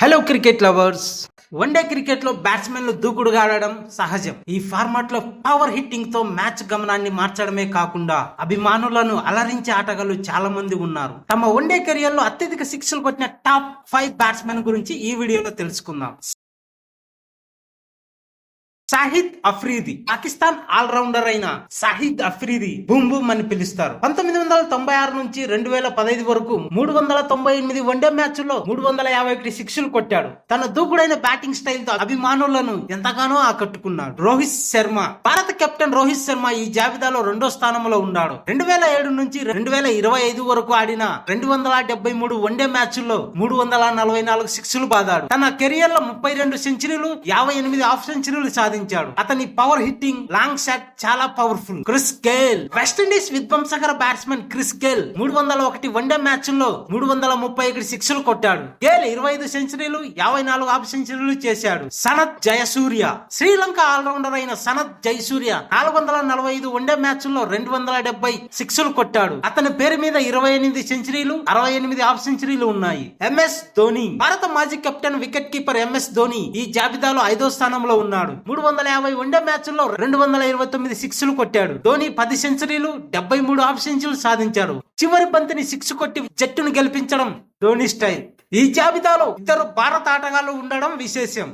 Hello cricket lovers one day క్రికెట్లో బ్యాట్స్మెన్లు దూకుడుగా ఆడడం సహజం. ఈ ఫార్మాట్లో పవర్ హిట్టింగ్తో మ్యాచ్ గమనాన్ని మార్చడమే కాకుండా అభిమానులను అలరించే ఆటగాళ్ళు చాలా మంది ఉన్నారు. తమ వన్డే కెరియర్లో అత్యధిక సిక్స్లు కొట్టిన టాప్ ఫైవ్ బ్యాట్స్మెన్ గురించి ఈ వీడియోలో తెలుసుకుందాం. షాహిద్ అఫ్రీది పాకిస్తాన్ ఆల్ రౌండర్ అయిన షాహిద్ అఫ్రీది బూమ్ బూమ్ అని పిలుస్తారు. పంతొమ్మిది వందల తొంభై ఆరు నుంచి రెండు వేల పదహైదు వరకు మూడు వందల తొంభై ఎనిమిది వన్డే మ్యాచ్ల్లో మూడు వందల యాభై ఒకటి సిక్స్లు కొట్టాడు. తన దూకుడైన బ్యాటింగ్ స్టైల్తో అభిమానులను ఎంతగానో ఆకట్టుకున్నాడు. రోహిత్ శర్మ భారత కెప్టెన్ రోహిత్ శర్మ ఈ జాబితాలో రెండో స్థానంలో ఉన్నాడు. రెండు వేల ఏడు నుంచి రెండు వేల ఇరవై ఐదు వరకు ఆడిన రెండు వందల డెబ్బై మూడు వన్డే మ్యాచ్ల్లో మూడు వందల నలభై నాలుగు సిక్స్లు బాదాడు. తన కెరియర్లో ముప్పై రెండు సెంచరీలు యాభై ఎనిమిది హాఫ్ సెంచరీలు సాధించాడు. అతని పవర్ హిట్టింగ్ లాంగ్ షాట్ చాలా powerful Chris Gayle West Indies విధ్వంసకర batsmen Chris Gayle మూడు వందల ఒకటి వన్డే మ్యాచ్లో మూడు వందల ముప్పై ఒకటి సిక్స్లు కొట్టాడు. గేల్ ఇరవై ఐదు సెంచరీలు యాభై నాలుగు హాఫ్ సెంచరీలు చేశాడు. సనత్ జయసూర్య శ్రీలంక ఆల్రౌండర్ అయిన సనత్ జయసూర్య నాలుగు వందల నలభై ఐదు వన్డే మ్యాచ్లో రెండు వందల డెబ్బై సిక్స్లు కొట్టాడు. అతని పేరు మీద ఇరవై ఎనిమిది సెంచరీలు అరవై ఎనిమిది హాఫ్ సెంచరీలు ఉన్నాయి. ఎంఎస్ ధోని భారత మాజీ captain wicket keeper MS Dhoni ఈ జాబితాలో ఐదో స్థానంలో ఉన్నాడు. మూడు వందల వందల యాభై వన్డే మ్యాచ్లో రెండు వందల ఇరవై తొమ్మిది సిక్స్లు కొట్టాడు. ధోని పది సెంచరీలు డెబ్బై మూడు హాఫ్ సెంచరీలు సాధించారు చివరి బంతిని సిక్స్ కొట్టి జట్టును గెలిపించడం ధోని స్టైల్. ఈ జాబితాలో ఇద్దరు భారత ఆటగాళ్ళు ఉండడం విశేషం.